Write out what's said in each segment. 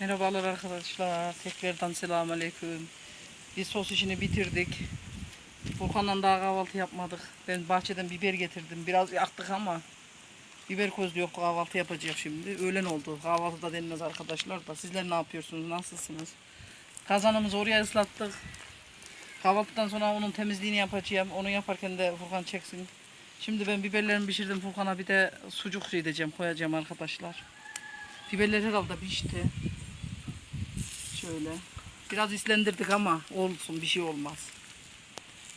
Merhabalar arkadaşlar. Tekrardan selamünaleyküm. Biz sos işini bitirdik. Furkan'la daha kahvaltı yapmadık. Ben bahçeden biber getirdim. Biraz yaktık ama biber közlü yok kahvaltı yapacağız şimdi. Öğlen oldu. Kahvaltıda denmez arkadaşlar da. Sizler ne yapıyorsunuz? Nasılsınız? Kazanımızı oraya ıslattık. Kahvaltıdan sonra onun temizliğini yapacağım. Onu yaparken de Furkan çeksin. Şimdi ben biberlerimi pişirdim. Furkan'a bir de sucuk edeceğim, koyacağım arkadaşlar. Biberler herhalde pişti. Şöyle. Biraz islendirdik ama olsun bir şey olmaz.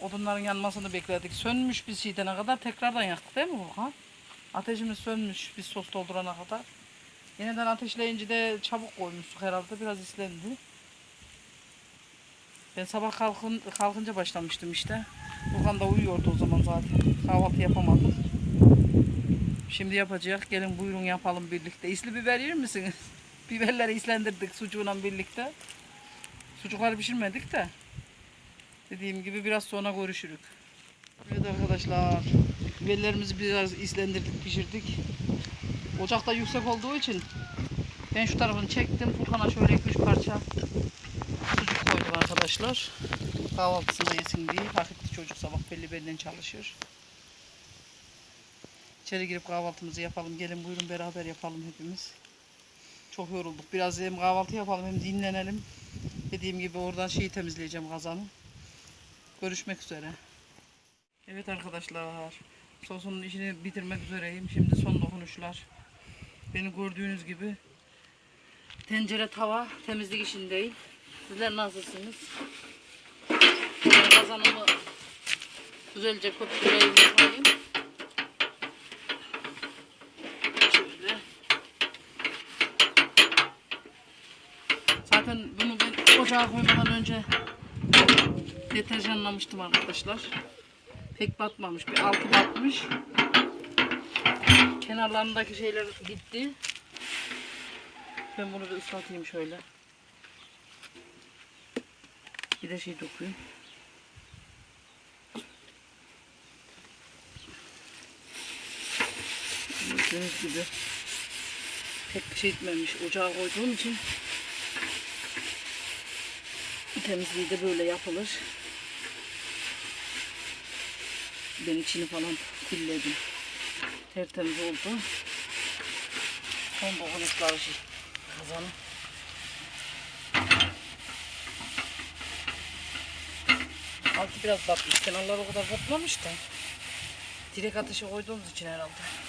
Odunların yanmasını bekledik. Sönmüş bir şeydene kadar tekrardan yaktık değil mi Furkan? Ateşimiz sönmüş biz sos doldurana kadar. Yeniden ateşleyince de çabuk koymuştuk herhalde biraz islendi. Ben sabah kalkın, kalkınca başlamıştım işte. Furkan da uyuyordu o zaman zaten. Kahvaltı yapamadık. Şimdi yapacak. Gelin buyurun yapalım birlikte. İsli biber yer misiniz? Biberleri islendirdik sucuğuyla birlikte. Sucukları pişirmedik de. Dediğim gibi biraz sonra görüşürük. Evet arkadaşlar. Biberlerimizi biraz islendirdik, pişirdik. Ocakta yüksek olduğu için ben şu tarafını çektim. Furkan'a şöyle 2-3 parça sucuk koydum arkadaşlar. Kahvaltısında yesin diye. Hakikaten çocuk sabah belli belli çalışır. İçeri girip kahvaltımızı yapalım. Gelin buyurun beraber yapalım hepimiz. Çok yorulduk. Biraz hem kahvaltı yapalım hem dinlenelim. Dediğim gibi oradan şeyi temizleyeceğim kazanı. Görüşmek üzere. Evet arkadaşlar. Sosunun işini bitirmek üzereyim. Şimdi son dokunuşlar. Beni gördüğünüz gibi tencere tava temizlik işindeyim. Sizler nasılsınız? Kazanımı güzelce köpüreyim yapayım. Zaten bunu ben ocağa koymadan önce deterjanlamıştım arkadaşlar. Pek batmamış. Bir altı batmış. Kenarlarındaki şeyler gitti. Ben bunu bir ıslatayım şöyle. Bir de şey dokuyayım. Gördüğünüz gibi pek bir şey etmemiş. Ocağa koyduğum için temizliği de böyle yapılır. Ben içini falan külledim. Tertemiz oldu. Son dokunuşları şey. Kazanı. Altı biraz batmış. Kenarlar o kadar batmamış da. Direkt ateşe koyduğumuz için herhalde.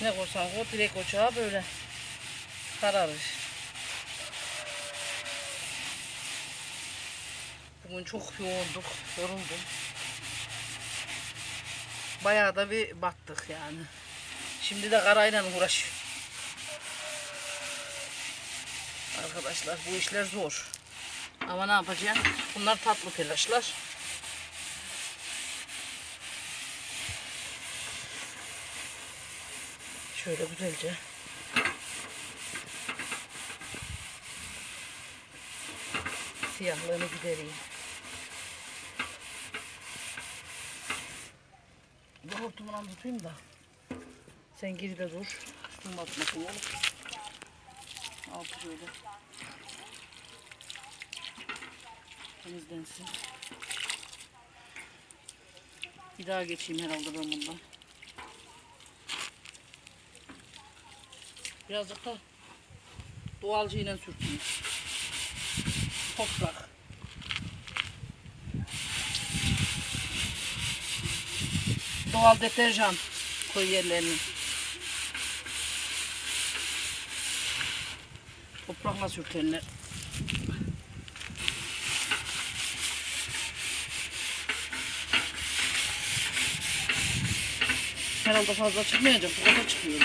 Ne koysan koy direkt ocağa böyle kararır. Bugün çok yoğunduk, yoruldum. Bayağı da bir battık yani. Şimdi de karayla uğraş. Arkadaşlar bu işler zor. Ama ne yapacağım? Bunlar tatlı telaşlar. Şöyle güzelce. Siyahlığını gidereyim. Bu hortumunu tutayım da. Sen geride dur. Üstüm batmasın oğlum. Altı şöyle. Temizlensin. Bir daha geçeyim herhalde ben bundan. Birazcık da doğalcıyla sürteyim. Toprak. Doğal deterjan koy yerlerini. Toprakla sürtenler. Herhalde fazla çıkmayacak. Bu kadar çıkıyor.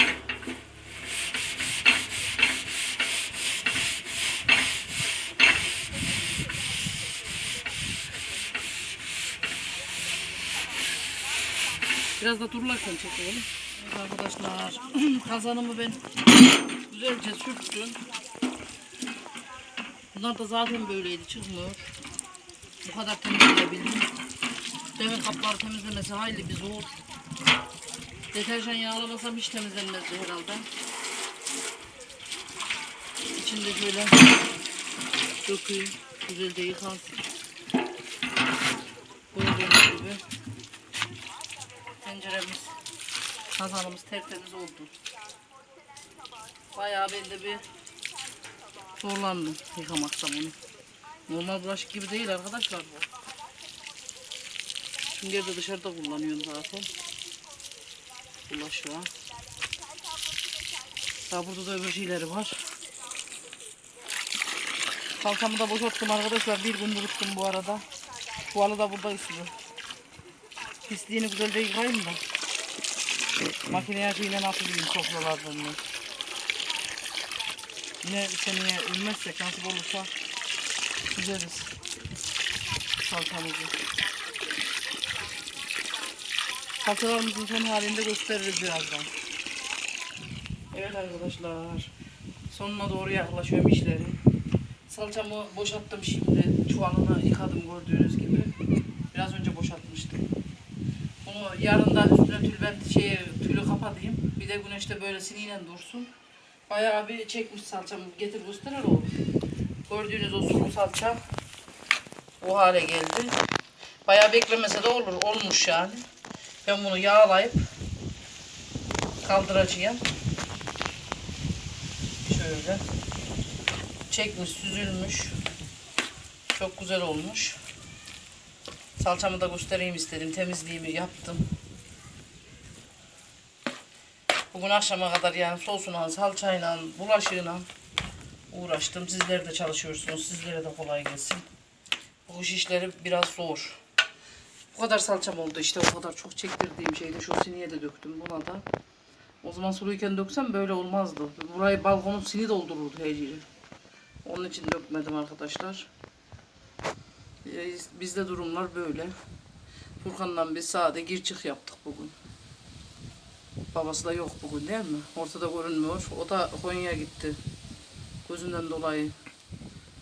Biraz da dururlarken çekelim. Evet arkadaşlar kazanımı ben güzelce sürttüm. Bunlar da zaten böyleydi çıkmıyor. Bu kadar temizleyebildim. Demir kapları temizlemesi hayli bir zor. Deterjan yağlamasam hiç temizlenmezdi herhalde. İçinde şöyle döküyüm. Güzelce yıkansın. Gördüğünüz gibi tenceremiz, kazanımız tertemiz oldu. Bayağı ben de bir zorlandım yıkamakta bunu. Normal bulaşık gibi değil arkadaşlar bu. Sünger de dışarıda kullanıyorum zaten. Bulaşığa. Daha burada da öbür şeyleri var. Kalkamı da boşalttım arkadaşlar. Bir gün unuttum bu arada. Çuvalı da burada istiyor. Pisliğini güzelce yıkayayım da. Makineye şeyle atayım sofralardan. da. Yine seneye ölmezsek nasip olursa güzeliz. Salçamızı. Salçalarımızın son halinde gösteririz birazdan. Evet arkadaşlar. Sonuna doğru yaklaşıyorum işleri. Salçamı boşalttım şimdi. Çuvalını yıkadım gördüğünüz gibi. Biraz önce boşaltmıştım. Bunu yarın da üstüne tülbent şeyi, tülü kapatayım. Bir de güneşte böyle siniyle dursun. Bayağı bir çekmiş salçamı. Getir gösterir o. Gördüğünüz o sulu salça o hale geldi. Bayağı beklemese de olur. Olmuş yani. Ben bunu yağlayıp kaldıracağım. Şöyle. Çekmiş, süzülmüş. Çok güzel olmuş. Salçamı da göstereyim istedim. Temizliğimi yaptım. Bugün akşama kadar yani sosuna, salçayla, bulaşığına uğraştım. Sizler de çalışıyorsunuz. Sizlere de kolay gelsin. Bu iş işleri biraz zor. Bu kadar salçam oldu işte. O kadar çok çektirdiğim şeyde şu siniye de döktüm buna da. O zaman suluyken döksem böyle olmazdı. Burayı balkonun sini doldururdu her yeri. Onun için dökmedim arkadaşlar. Ee, Bizde durumlar böyle. Furkan'la biz sade gir çık yaptık bugün. Babası da yok bugün değil mi? Ortada görünmüyor. O da Konya'ya gitti. Gözünden dolayı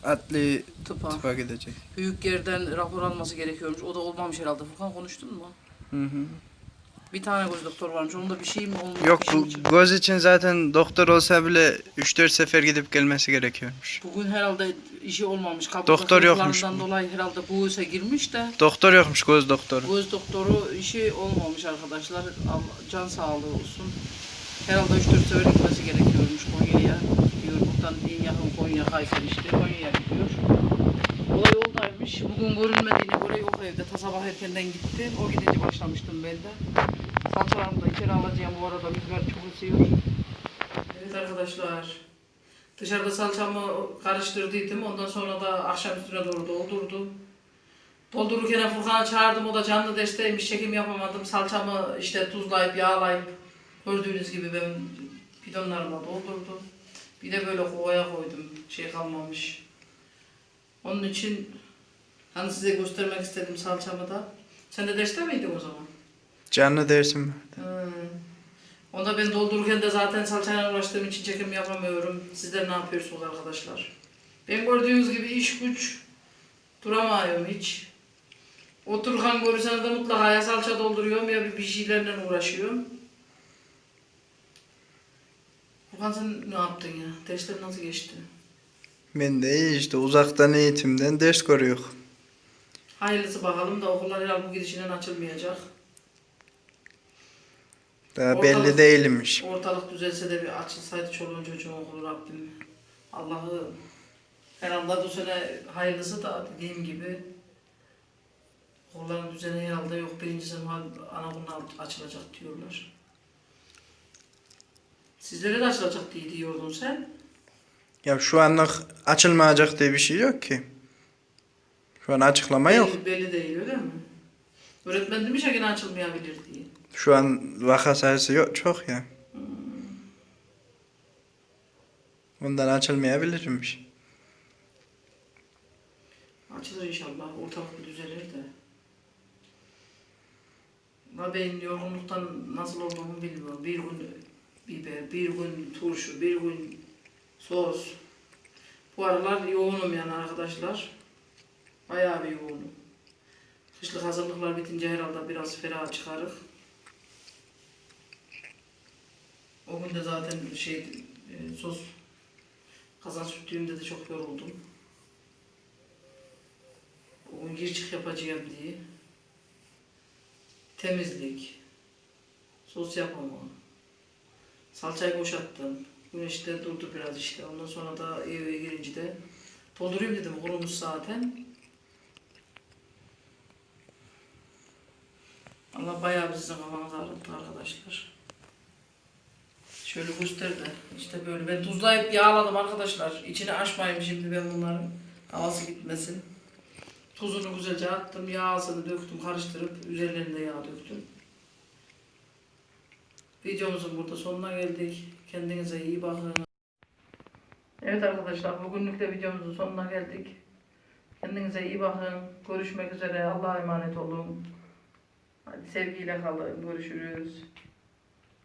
Atlı tıpa. tıpa gidecek. Büyük yerden rapor alması gerekiyormuş. O da olmamış herhalde. Furkan konuştun mu? Hı hı. Bir tane göz doktor varmış. Onda bir şey mi olmuş? Yok şey bu göz için zaten doktor olsa bile 3-4 sefer gidip gelmesi gerekiyormuş. Bugün herhalde işi olmamış. Kabuk Doktor yokmuş hastalıklarından dolayı herhalde bu işe girmiş de Doktor yokmuş göz doktoru. göz doktoru işi olmamış arkadaşlar. Allah, can sağlığı olsun. Herhalde 3-4 sefer gitmesi gerekiyormuş Konya'ya. Diyor buradan en yakın Konya Kayseri işte Konya'ya gidiyor. Olay oldaymış. Bugün görünmediğine göre yok evde. Ta sabah erkenden gitti. O gidince başlamıştım ben de. Salçalarımı da içeri alacağım bu arada. Rüzgar çok esiyor. Evet arkadaşlar. Dışarıda salçamı karıştırdıydım. Ondan sonra da akşam üstüne doğru doldurdum. Doldururken Furkan'ı çağırdım. O da canlı desteğiymiş. Çekim yapamadım. Salçamı işte tuzlayıp yağlayıp gördüğünüz gibi ben bidonlarıma doldurdum. Bir de böyle kovaya koydum. Şey kalmamış. Onun için hani size göstermek istedim salçamı da. Sen de derste miydin o zaman? Canlı dersim var. Hmm. Onda ben doldururken de zaten salçayla uğraştığım için çekim yapamıyorum. Sizler ne yapıyorsunuz arkadaşlar? Ben gördüğünüz gibi iş güç duramıyorum hiç. Otururken görürseniz de mutlaka ya salça dolduruyorum ya bir, şeylerle uğraşıyorum. Furkan sen ne yaptın ya? Dersler nasıl geçti? Ben de iyi işte uzaktan eğitimden ders görüyor. Hayırlısı bakalım da okullar herhalde bu gidişinden açılmayacak. Daha Ortalık- belli değilmiş. Ortalık düzelse de bir açılsaydı çoluğun çocuğun okulu Rabbim. Allah'ı herhalde bu sene hayırlısı da dediğim gibi okulların düzeni herhalde yok. Birinci sınıf anaokuluna açılacak diyorlar. Sizlere de açılacak diye diyordun sen. Ya şu anlık açılmayacak diye bir şey yok ki. Şu an açıklama yok. Belli, belli değil öyle mi? Öğretmen demiş ya yine açılmayabilir diye. Şu an vaka sayısı yok çok ya. Ondan açılmayabilirmiş. Açılır inşallah. Ortalık bir düzelir de. Ama ben yorgunluktan nasıl olduğumu bilmiyorum. Bir gün biber, bir gün turşu, bir gün sos. Bu aralar yoğunum yani arkadaşlar. Bayağı bir yoğunum. Kışlık hazırlıklar bitince herhalde biraz ferah çıkarır. O de zaten şey e, sos kazan süttüğümde de çok yoruldum. O gir çık yapacağım diye. Temizlik, sos yapımı, salçayı boşalttım. Güneşte durdu biraz işte. Ondan sonra da eve girince de doldurayım dedim kurumuş zaten. Allah bayağı bir sizin kafanızı ağrıttı arkadaşlar. Şöyle göster de işte böyle ben tuzlayıp yağladım arkadaşlar. İçine açmayayım şimdi ben bunların havası gitmesin. Tuzunu güzelce attım, yağsını döktüm, karıştırıp üzerlerine yağ döktüm. Videomuzun burada sonuna geldik. Kendinize iyi bakın. Evet arkadaşlar bugünlük de videomuzun sonuna geldik. Kendinize iyi bakın. Görüşmek üzere. Allah'a emanet olun. Hadi sevgiyle kalın. Görüşürüz.